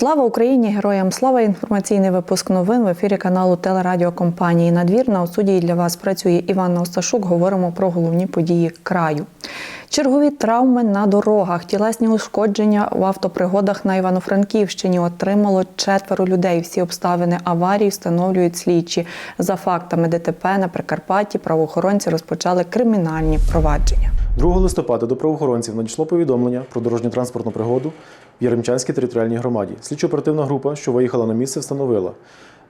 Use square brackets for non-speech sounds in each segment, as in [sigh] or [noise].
Слава Україні! Героям слава! Інформаційний випуск новин в ефірі каналу телерадіокомпанії Надвірна. У суді для вас працює Іван Осташук. Говоримо про головні події краю. Чергові травми на дорогах, тілесні ушкодження в автопригодах на Івано-Франківщині отримало четверо людей. Всі обставини аварії встановлюють слідчі. За фактами ДТП на Прикарпатті правоохоронці розпочали кримінальні провадження. 2 листопада до правоохоронців надійшло повідомлення про дорожньо-транспортну пригоду в Яремчанській територіальній громаді. Слідчо-оперативна група, що виїхала на місце, встановила.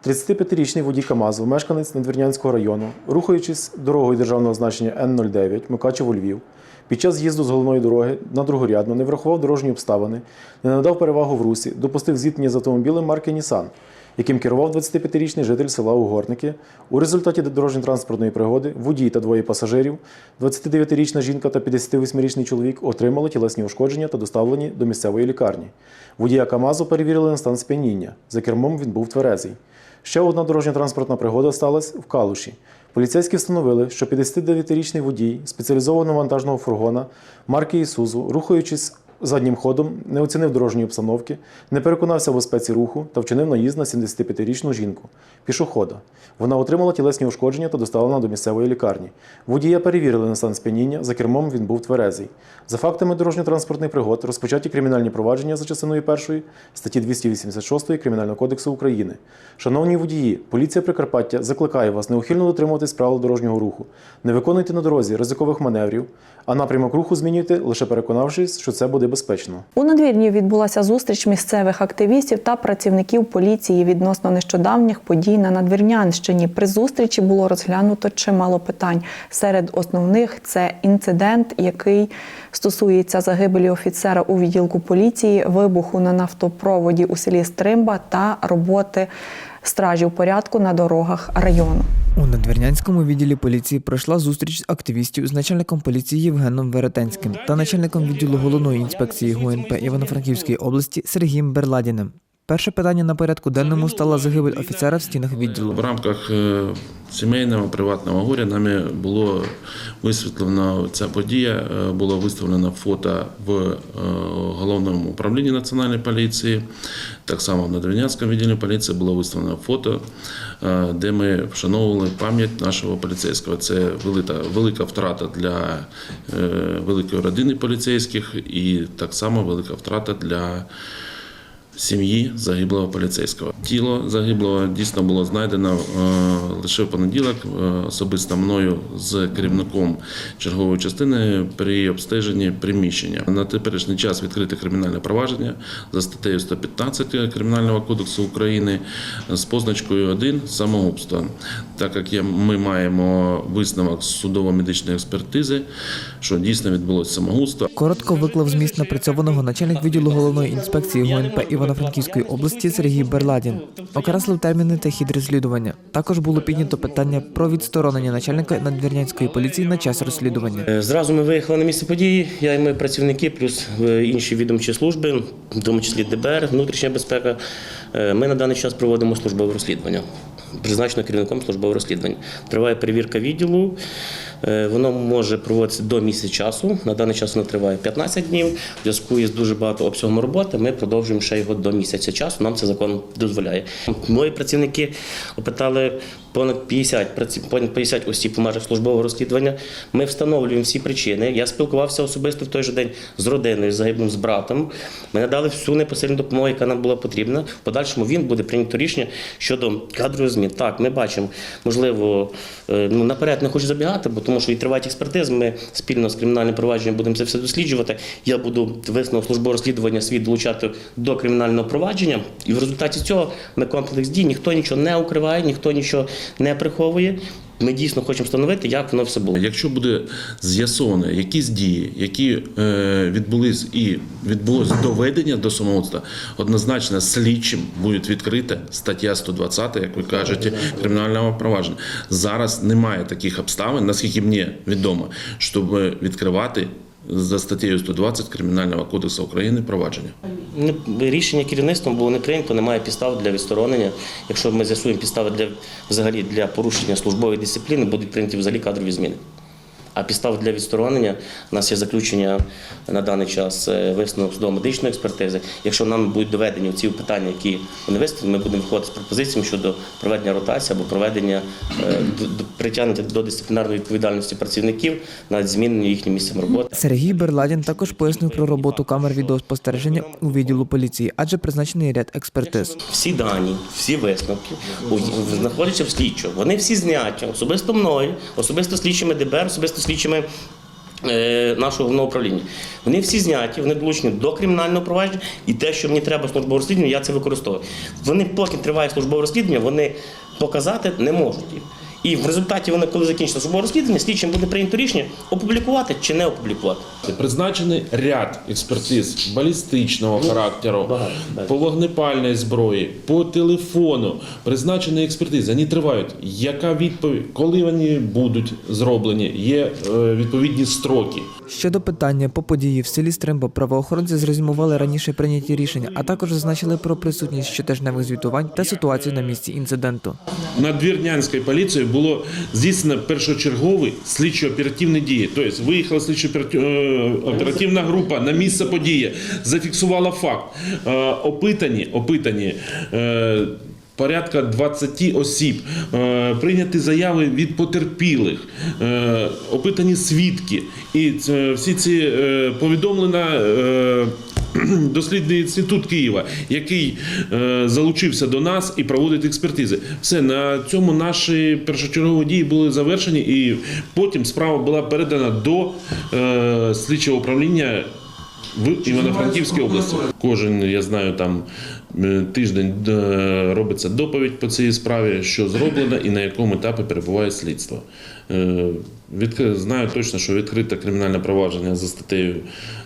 35-річний водій КАМАЗу, мешканець Надвірнянського району, рухаючись дорогою державного значення Н-09 Мукачево Львів, під час з'їзду з головної дороги на другорядну не врахував дорожні обставини, не надав перевагу в русі, допустив зіткнення з автомобілем марки Нісан, яким керував 25-річний житель села Угорники. У результаті дорожньо-транспортної пригоди водій та двоє пасажирів, 29-річна жінка та 58-річний чоловік, отримали тілесні ушкодження та доставлені до місцевої лікарні. Водія КАМАЗу перевірили на стан сп'яніння. За кермом він був тверезий. Ще одна дорожньо-транспортна пригода сталася в Калуші. Поліцейські встановили, що 59-річний водій спеціалізованого вантажного фургона марки Ісузу, рухаючись заднім ходом, не оцінив дорожньої обстановки, не переконався в безпеці руху та вчинив наїзд на 75-річну жінку пішохода. Вона отримала тілесні ушкодження та доставлена до місцевої лікарні. Водія перевірили на стан сп'яніння, за кермом він був тверезий. За фактами дорожньо-транспортних пригод розпочаті кримінальні провадження за частиною першої статті 286 Кримінального кодексу України. Шановні водії, поліція Прикарпаття закликає вас неухильно дотримуватись правил дорожнього руху. Не виконуйте на дорозі ризикових маневрів, а напрямок руху змінюйте, лише переконавшись, що це буде безпечно. У надвірні відбулася зустріч місцевих активістів та працівників поліції відносно нещодавніх подій на Надвірнянщині. При зустрічі було розглянуто чимало питань. Серед основних це інцидент, який стосується загибелі офіцера у відділку поліції, вибуху на нафтопроводі у селі Стримба та роботи стражів порядку на дорогах району. У надвірнянському відділі поліції пройшла зустріч активістів з начальником поліції Євгеном Веретенським та начальником відділу головної інспекції ГУНП Івано-Франківської області Сергієм Берладіним. Перше питання на порядку денному стала загибель офіцера в стінах відділу. В рамках е, сімейного приватного горя нами було висвітлено ця подія, е, було виставлено фото в е, головному управлінні національної поліції. Так само в Надвірнянському відділі поліції було виставлено фото, де ми вшановували пам'ять нашого поліцейського. Це велика, велика втрата для е, великої родини поліцейських і так само велика втрата для сім'ї загиблого поліцейського. Тіло загиблого дійсно було знайдено е, лише в понеділок е, особисто мною з керівником чергової частини при обстеженні приміщення. На теперішній час відкрите кримінальне провадження за статтею 115 Кримінального кодексу України з позначкою 1 самогубство. Так як ми маємо висновок судово-медичної експертизи, що дійсно відбулося самогубство. Коротко виклав зміст напрацьованого начальник відділу головної інспекції ГУНП Івано-Франківської області Сергій Берладін. Окреслив терміни та хід розслідування. Також було піднято питання про відсторонення начальника надвірнянської поліції на час розслідування. Е, Зразу ми виїхали на місце події. Я і мої працівники, плюс е, інші відомчі служби, в тому числі ДБР, внутрішня безпека. Е, Ми на даний час проводимо службове розслідування. Призначено керівником службового розслідування. Триває перевірка відділу. Е, Воно може проводитися до місяця часу. На даний час воно триває 15 днів. В зв'язку із дуже багато обсягом роботи ми продовжуємо ще його до місяця часу. Нам це закон дозволяє. Мої працівники опитали понад 50, праці- понад 50 осіб в межах службового розслідування. Ми встановлюємо всі причини. Я спілкувався особисто в той же день з родиною, з загиблим з братом. Ми надали всю непосередню допомогу, яка нам була потрібна. В подальшому він буде прийнято рішення щодо кадрових змін. Так, ми бачимо, можливо, е, ну наперед не хочу забігати, бо тому що і тривають експертизи. Ми спільно з кримінальним провадженням будемо це все досліджувати. Я буду висновок службового розслідування свій долучати до кримінального провадження, і в результаті цього ми комплекс дій ніхто нічого не укриває, ніхто нічого не приховує. Ми дійсно хочемо встановити, як воно все було. Якщо буде з'ясовано якісь дії, які е, відбулись і відбулось доведення до самогубства, однозначно слідчим буде відкрита стаття 120, як ви кажете, кримінального провадження. Зараз немає таких обставин, наскільки мені відомо, щоб відкривати за статтею 120 Кримінального кодексу України провадження. Не- Рішення керівництвом було не прийнято, немає підстав для відсторонення. Якщо ми з'ясуємо підстави для взагалі для порушення службової дисципліни, будуть прийняті взагалі кадрові зміни. А підстав для відсторонення у нас є заключення на даний час е, висновок судово-медичної експертизи. Якщо нам будуть доведені ці питання, які вони виставлені, ми будемо виходити з пропозиціями щодо проведення ротації або проведення е, притягнення до дисциплінарної відповідальності працівників навіть змінення їхнім місцем роботи. Сергій Берладін також пояснив про роботу камер відеоспостереження у відділу поліції, адже призначений ряд експертиз. Всі дані, всі висновки знаходяться в слідчого. Вони всі зняті особисто мною, особисто слідчими ДБР, особисто слідчими. е, Нашого управління. Вони всі зняті, вони долучені до кримінального провадження, і те, що мені треба службове розслідування, я це використовую. Вони, поки триває службове розслідування, вони показати не можуть їх. І в результаті вони, коли закінчиться службове розслідування, слідчим буде прийнято рішення опублікувати чи не опублікувати. Призначений ряд експертиз балістичного характеру, багато, по вогнепальної зброї, по телефону. Призначені експертизи. Вони тривають. Яка відповідь, коли вони будуть зроблені? Є е, відповідні строки. Щодо питання по події в селі Стримба, правоохоронці зрезюмували раніше прийняті рішення, а також зазначили про присутність щотижневих звітувань та ситуацію на місці інциденту. Надвірнянською поліцією було здійснено першочергові слідчо-оперативні дії. Тобто виїхала слідчо-оперативна група на місце події, зафіксувала факт. Е, Опитані, опитані. е, Порядка 20 осіб, Е, прийняті заяви від потерпілих, е, опитані свідки. І всі ці е, повідомлена е, [clears throat] дослідний інститут Києва, який е, залучився до нас і проводить експертизи. Все на цьому наші першочергові дії були завершені, і потім справа була передана до е, слідчого управління. В Івано-Франківській області кожен, я знаю, там е, тиждень робиться доповідь по цій справі, що зроблено і на якому етапі перебуває слідство. Е, Знаю точно, що відкрите кримінальне провадження за статтею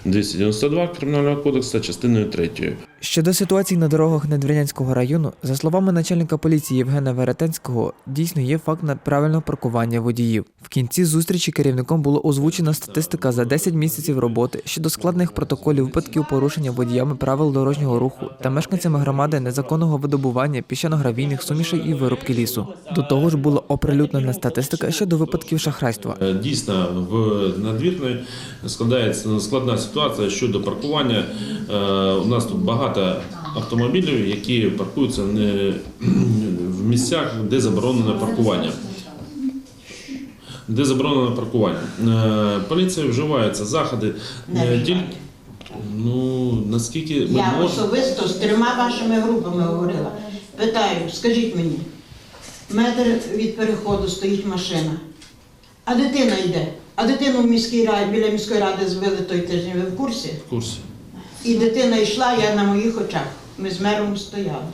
292 Кримінального кодексу частиною 3. Щодо ситуації на дорогах Надвірнянського району, за словами начальника поліції Євгена Веретенського, дійсно є факт неправильного паркування водіїв. В кінці зустрічі керівником було озвучена статистика за 10 місяців роботи щодо складних протоколів випадків порушення водіями правил дорожнього руху та мешканцями громади незаконного видобування піщано-гравійних сумішей і вирубки лісу. До того ж була оприлюднена статистика щодо випадків шахрайства. Е, Дійсно, в надвірної складається складна ситуація щодо паркування. Е, У нас тут багато автомобілів, які паркуються не в місцях, де заборонено паркування. Де заборонено паркування. Е, Поліція вживається заходи е, тільки. Ну наскільки ми Я можемо. особисто з трьома вашими групами говорила. Питаю, скажіть мені, метр від переходу стоїть машина, а дитина йде. А дитину в міській раді, біля міської ради збили той тиждень, ви в курсі? В курсі. І дитина йшла, я на моїх очах. Ми з мером стояли.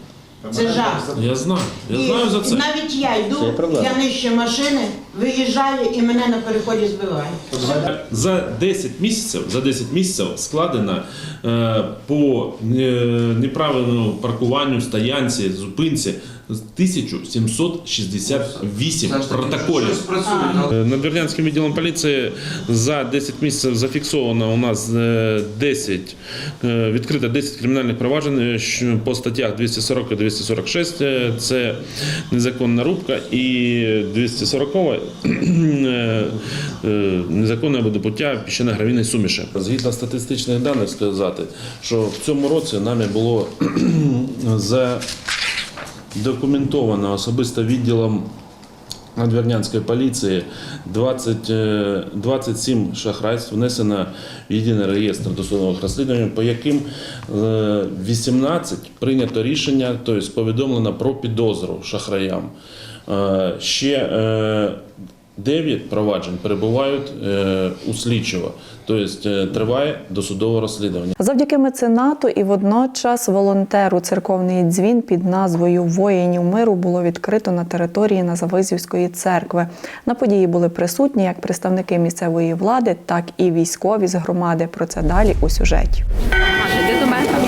Це жах. Я знаю, я І знаю за це. навіть я йду, я нижче машини, виїжджаю і мене на переході збиває. За 10 місяців, за 10 місяців складено е, по е, неправильному паркуванню, стоянці, зупинці 1768 протоколів. Е, Надвірнянським відділом поліції за 10 місяців зафіксовано у нас е, 10, е, відкрито 10 кримінальних проваджень е, по статтях 240 і 246. е, Це незаконна рубка і 240 е, е, незаконне видобуття піщано-гравійної суміші. Згідно статистичних даних сказати, що в цьому році нами було [clears throat] задокументовано особисто відділом Надвірнянської поліції 20, е, 27 шахрайств внесено в єдиний реєстр досудових розслідувань, по яким е, 18 прийнято рішення, тобто повідомлено про підозру шахраям. Е, Ще е, 9 проваджень перебувають е, у слідчого, тобто е, триває досудове розслідування. Завдяки меценату і водночас волонтеру церковний дзвін під назвою Воїнів миру було відкрито на території Назавизівської церкви. На події були присутні як представники місцевої влади, так і військові з громади. Про це далі у сюжеті. Іди до мене,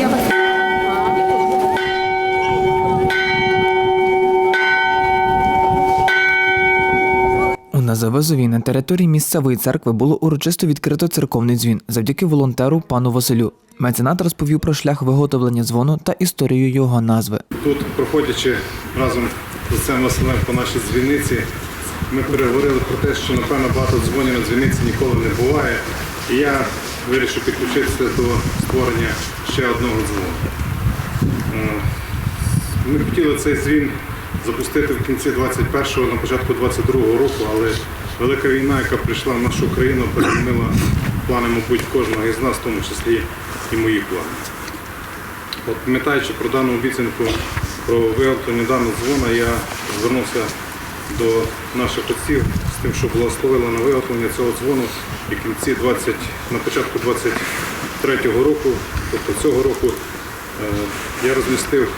У Назавезові на території місцевої церкви було урочисто відкрито церковний дзвін завдяки волонтеру пану Василю. Меценат розповів про шлях виготовлення дзвону та історію його назви. Тут, проходячи разом з отцем Василем по нашій дзвіниці, ми переговорили про те, що напевно багато дзвонів на дзвіниці ніколи не буває. І я вирішив підключитися до створення ще одного дзвону. Е, Ми хотіли цей дзвін запустити в кінці 21-го, на початку 22-го року, але велика війна, яка прийшла в нашу країну, перемінила плани, мабуть, кожного із нас, в тому числі і мої плани. От пам'ятаючи про дану обіцянку про виготовлення даного дзвона, я звернувся до наших отців з тим, щоб благословили на виготовлення цього дзвону і кінці 20, на початку 23-го року, тобто цього року, е, я розмістив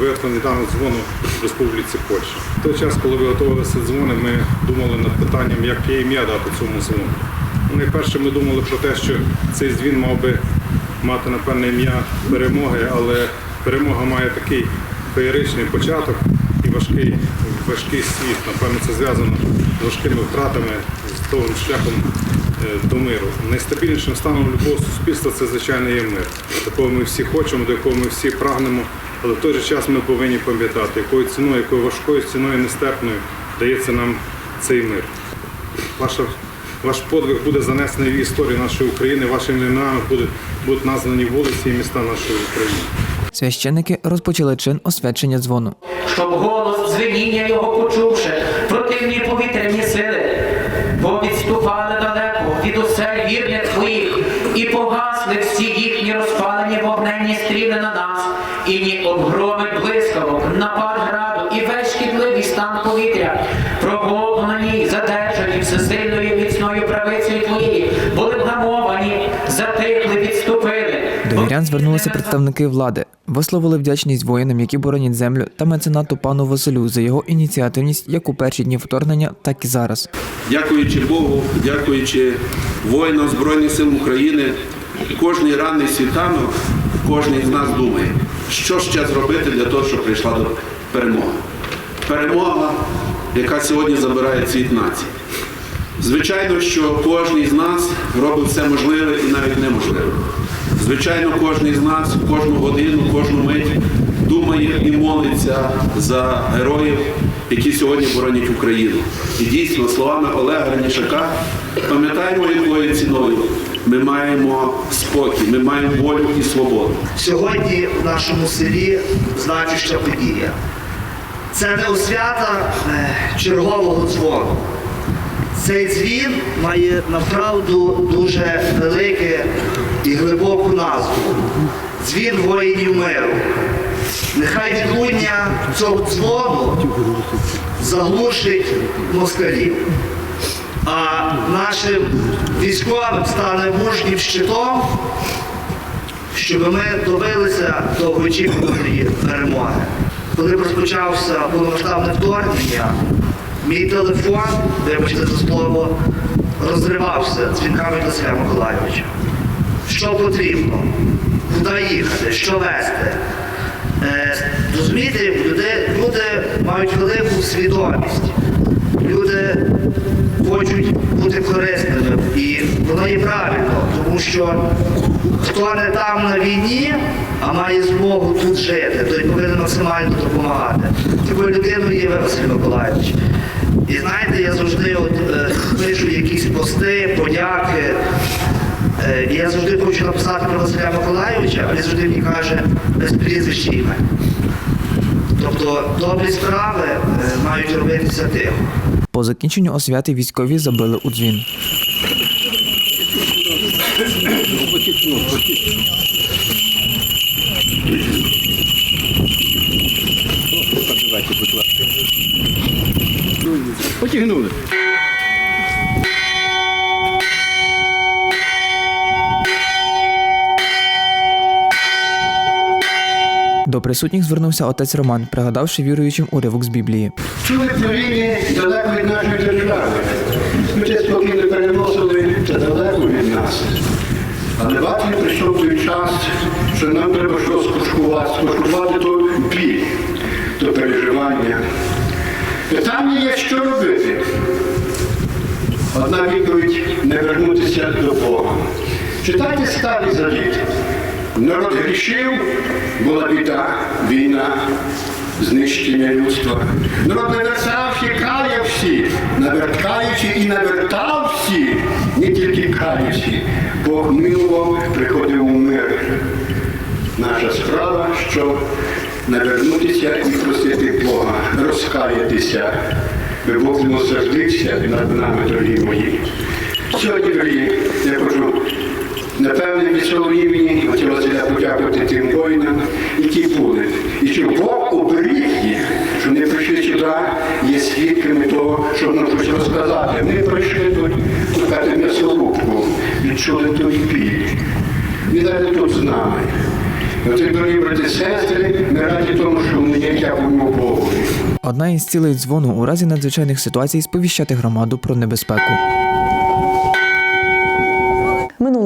виготовлення даного дзвону в Республіці Польща. В той час, коли виготовилися дзвони, ми думали над питанням, яке ім'я дати цьому дзвону. Ну, Найперше ми думали про те, що цей дзвін мав би мати напевне ім'я перемоги, але перемога має такий феєричний початок і важкий, важкий світ. Напевно, це зв'язано з важкими втратами, з того шляхом е, до миру. Найстабільнішим станом любого суспільства це, звичайно, є мир, якого ми всі хочемо, до якого ми всі прагнемо. Але в той же час ми повинні пам'ятати, якою ціною, якою важкою ціною нестерпною дається нам цей мир. Ваша, ваш подвиг буде занесений в історію нашої України, вашими іменами будуть, будуть названі вулиці і міста нашої України. Священники розпочали чин освячення дзвону. щоб голос дзвеніння його почувши, противні повітряні сили, бо відступали далеко від осель вірних і погасли всі їхні розпалені вогнені стріли на нас, і ні обгроми блискавок, напад граду, і весь шкідливий стан повітря, До звернулися представники влади, висловили вдячність воїнам, які боронять землю, та меценату пану Василю за його ініціативність як у перші дні вторгнення, так і зараз. Дякуючи Богу, дякуючи воїнам Збройних сил України, кожний ранний світанок, кожен з нас думає, що ще зробити для того, щоб прийшла до перемога. Перемога, яка сьогодні забирає світ нації. Звичайно, що кожен з нас робить все можливе і навіть неможливе. Звичайно, кожен з нас кожну годину, кожну мить думає і молиться за героїв, які сьогодні боронять Україну. І дійсно, словами Олега Гранішака, пам'ятаємо, якою ціною ми маємо спокій, ми маємо волю і свободу. Сьогодні в нашому селі значуща подія. Це не освята е, чергового дзвону. Цей дзвін має направду дуже велике і глибоку назву. Дзвін воїнів миру. Нехай відлуння цього дзвону заглушить москалів. А нашим військовим стане мужнім щитом щоб ми добилися довгоочікуваної перемоги. Коли розпочався повномасштабне вторгнення, мій телефон, вибачте за слово, розривався дзвінками Василя Миколайовича. Що потрібно? Куди їхати? Що вести? Е, люди, люди мають велику свідомість. Люди хочуть бути корисними. І воно є правильно, тому що хто не там на війні, а має змогу тут жити, той повинен максимально допомагати. Такою людиною є Василь Миколаївич. І знаєте, я завжди от, е, пишу якісь пости, подяки. Е, і я завжди хочу написати про Василя Миколаївича, а він завжди мені каже без прізвища ім'я. Тобто добрі справи е, мають робитися тихо. По закінченню освяти військові забили у дзвін. Потягнули. До присутніх звернувся отець Роман, пригадавши віруючим уривок з Біблії. Чули війни далеко від нашої держави. Ми це спокійно переносили це далеко від нас. Але бачите, прийшов той час, що нам треба щось скушувати, скушувати то біль, то переживання. Питання є, що робити. Одна відповідь не вернутися до Бога. Читайте старий завіт. Народ грішив, була біда, війна. знищення людства. Народ навертавши кая всі, навертаючи і навертав всі, не тільки каючи, Бог милував, приходив у мир. Наша справа, що навернутися і просити Бога, розкаятися, би Бог не над нами, дорогі мої. Сьогодні, дорогі, я хочу напевне від свого імені хотів Василя подякувати тим воїнам, які були. І що Бог оберіг їх, що вони прийшли сюди, є свідками того, що нам щось розказати. Ми прийшли тут шукати м'ясорубку, відчули той біль. Він зараз тут з нами. І Оце, дорогі брати сестри, ми раді тому, що ми є дякуємо Богу. Одна із цілей дзвону у разі надзвичайних ситуацій сповіщати громаду про небезпеку.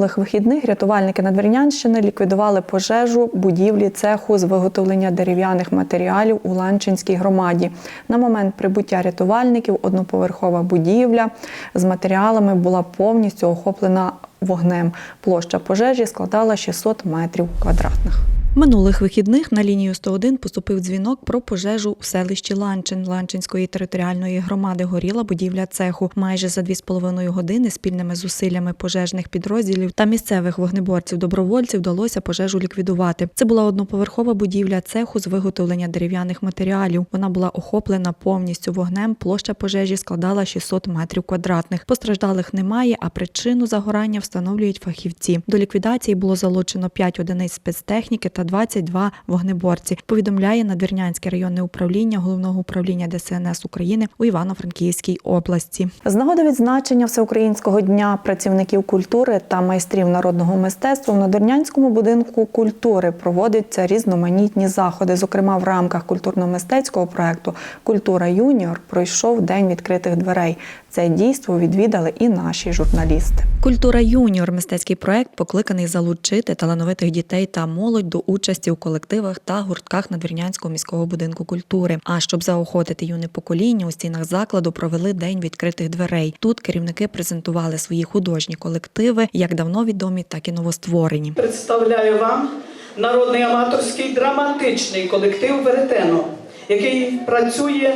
Минулих вихідних рятувальники Надвірнянщини ліквідували пожежу будівлі цеху з виготовлення дерев'яних матеріалів у Ланчинській громаді. На момент прибуття рятувальників одноповерхова будівля з матеріалами була повністю охоплена вогнем. Площа пожежі складала 600 метрів квадратних. Минулих вихідних на лінію 101 поступив дзвінок про пожежу у селищі Ланчин Ланчинської територіальної громади. Горіла будівля цеху. Майже за 2,5 години спільними зусиллями пожежних підрозділів та місцевих вогнеборців-добровольців вдалося пожежу ліквідувати. Це була одноповерхова будівля цеху з виготовлення дерев'яних матеріалів. Вона була охоплена повністю вогнем. Площа пожежі складала 600 метрів квадратних. Постраждалих немає, а причину загорання встановлюють фахівці. До ліквідації було залучено 5 одиниць спецтехніки та 22 вогнеборці. Повідомляє Надвірнянське районне управління головного управління ДСНС України у Івано-Франківській області. З нагоди відзначення Всеукраїнського дня працівників культури та майстрів народного мистецтва в Надвірнянському будинку культури проводяться різноманітні заходи. Зокрема, в рамках культурно-мистецького проекту Культура Юніор пройшов день відкритих дверей. Це дійство відвідали і наші журналісти. Культура Юніор мистецький проект покликаний залучити талановитих дітей та молодь до участі у колективах та гуртках Надвірнянського міського будинку культури. А щоб заохотити юне покоління, у стінах закладу провели день відкритих дверей. Тут керівники презентували свої художні колективи, як давно відомі, так і новостворені. Представляю вам народний аматорський драматичний колектив Веретено, який працює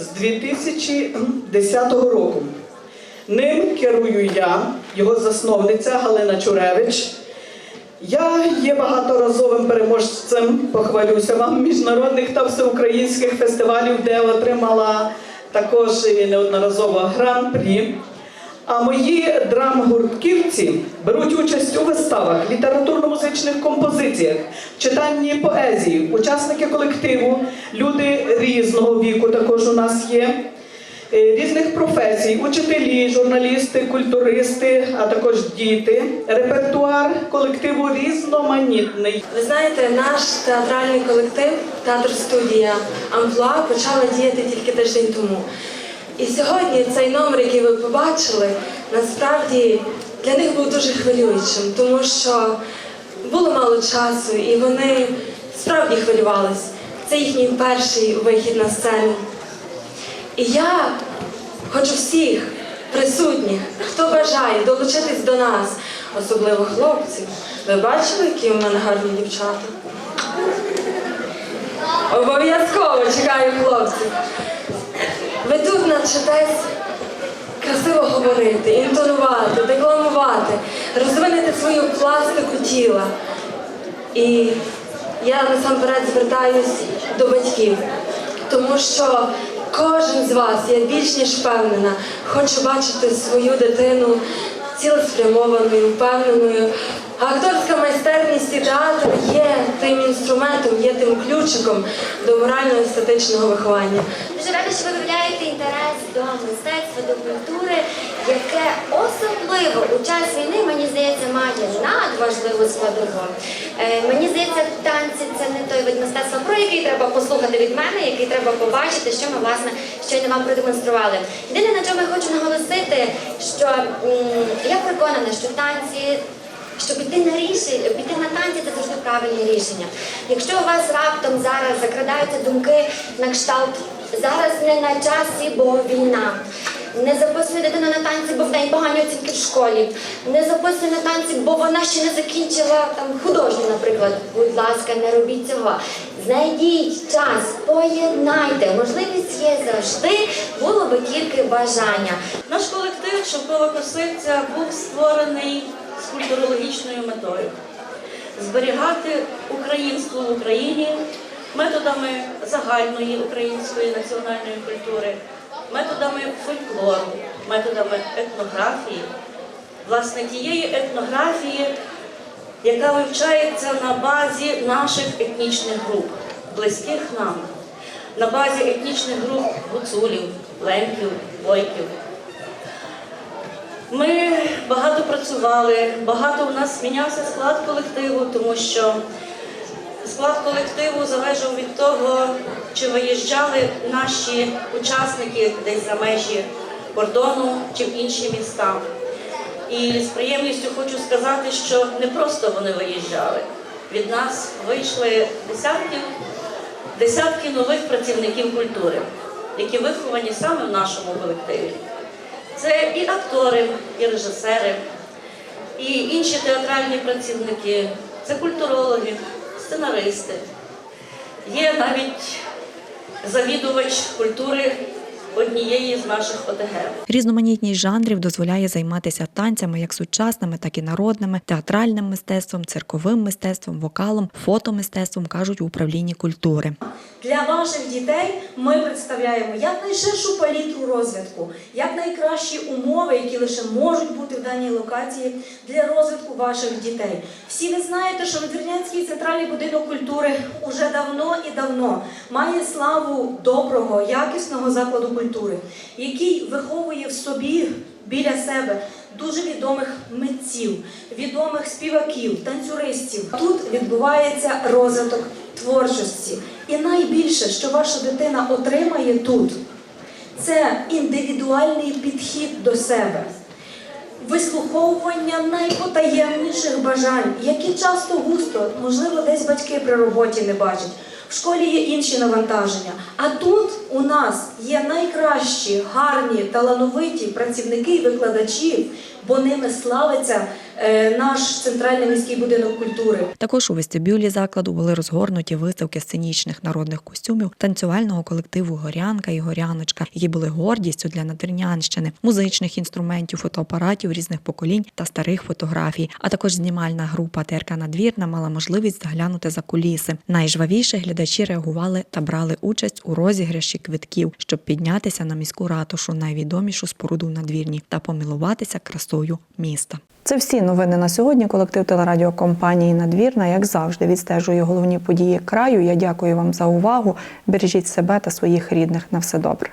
з 2010 року. Ним керую я, його засновниця Галина Чуревич. Я є багаторазовим переможцем, похвалюся вам, міжнародних та всеукраїнських фестивалів, де отримала також і неодноразово гран-прі. А мої драмгуртківці беруть участь у виставах, літературно-музичних композиціях, читанні поезії, учасники колективу, люди різного віку також у нас є, е, різних професій, учителі, журналісти, культуристи, а також діти. Репертуар колективу різноманітний. Ви знаєте, наш театральний колектив, театр студія Амплуа почала діяти тільки тиждень тому. І сьогодні цей номер, який ви побачили, насправді для них був дуже хвилюючим, тому що було мало часу, і вони справді хвилювались. Це їхній перший вихід на сцену. І я хочу всіх присутніх, хто бажає долучитись до нас, особливо хлопців. Ви бачили, які у мене гарні дівчата? Обов'язково чекаю хлопців. Ви тут навчитесь красиво говорити, інтонувати, декламувати, розвинете свою пластику тіла. І я насамперед звертаюсь до батьків, тому що кожен з вас, я більш ніж впевнена, хоче бачити свою дитину цілеспрямованою, впевненою. Акторська майстерність і театр є тим інструментом, є тим ключиком до морально-естетичного виховання. Дуже рада, що ви виявляєте інтерес до мистецтва, до культури, яке особливо у час війни, мені здається, має надважливу складову. Е, мені здається, танці це не той вид мистецтва, про який треба послухати від мене, який треба побачити, що ми власне щойно вам продемонстрували. Єдине, на чому я хочу наголосити, що м, я переконана, що танці. Щоб піти на рішення, піти на танці це завжди правильне рішення. Якщо у вас раптом зараз закрадаються думки на кшталт, зараз не на часі, бо війна. Не записує дитину на танці, бо в неї погані оцінки в школі. Не записує на танці, бо вона ще не закінчила там художню, наприклад. будь ласка, не робіть цього. Знайдіть час, поєднайте. Можливість є завжди, було би тільки бажання. Наш колектив Шовкова Косиця був створений культурологічною метою зберігати українство в Україні методами загальної української національної культури, методами фольклору, методами етнографії, власне тієї етнографії, яка вивчається на базі наших етнічних груп, близьких нам, на базі етнічних груп гуцулів, лемків, бойків. Ми багато працювали, багато у нас змінявся склад колективу, тому що склад колективу залежав від того, чи виїжджали наші учасники десь за межі кордону чи в інші міста. І з приємністю хочу сказати, що не просто вони виїжджали. Від нас вийшли десятки, десятки нових працівників культури, які виховані саме в нашому колективі. Це і актори, і режисери, і інші театральні працівники, це культурологи, сценаристи. Є навіть завідувач культури однієї з наших ОТГ. Різноманітність жанрів дозволяє займатися танцями як сучасними, так і народними, театральним мистецтвом, цирковим мистецтвом, вокалом, фотомистецтвом кажуть у управлінні культури. Для ваших дітей ми представляємо якнайширшу палітру розвитку, якнайкращі умови, які лише можуть бути в даній локації для розвитку ваших дітей. Всі ви знаєте, що Надвірнянський центральний будинок культури уже давно і давно має славу доброго, якісного закладу культури, який виховує в собі біля себе дуже відомих митців, відомих співаків, танцюристів. Тут відбувається розвиток творчості. І найбільше, що ваша дитина отримає тут, це індивідуальний підхід до себе. Вислуховування найпотаємніших бажань, які часто густо, можливо, десь батьки при роботі не бачать. В школі є інші навантаження. А тут у нас є найкращі, гарні, талановиті працівники і викладачі, бо ними славиться наш центральний міський будинок культури. Також у вестибюлі закладу були розгорнуті виставки сценічних народних костюмів танцювального колективу Горянка і Горяночка, які були гордістю для Надвірнянщини, музичних інструментів, фотоапаратів різних поколінь та старих фотографій. А також знімальна група ТРК Надвірна мала можливість заглянути за куліси. Найжвавіше глядачі реагували та брали участь у розіграші квитків, щоб піднятися на міську ратушу, найвідомішу споруду в надвірні, та помилуватися красою міста. Це всі новини на сьогодні. Колектив телерадіокомпанії Надвірна, як завжди, відстежує головні події краю. Я дякую вам за увагу. Бережіть себе та своїх рідних. На все добре.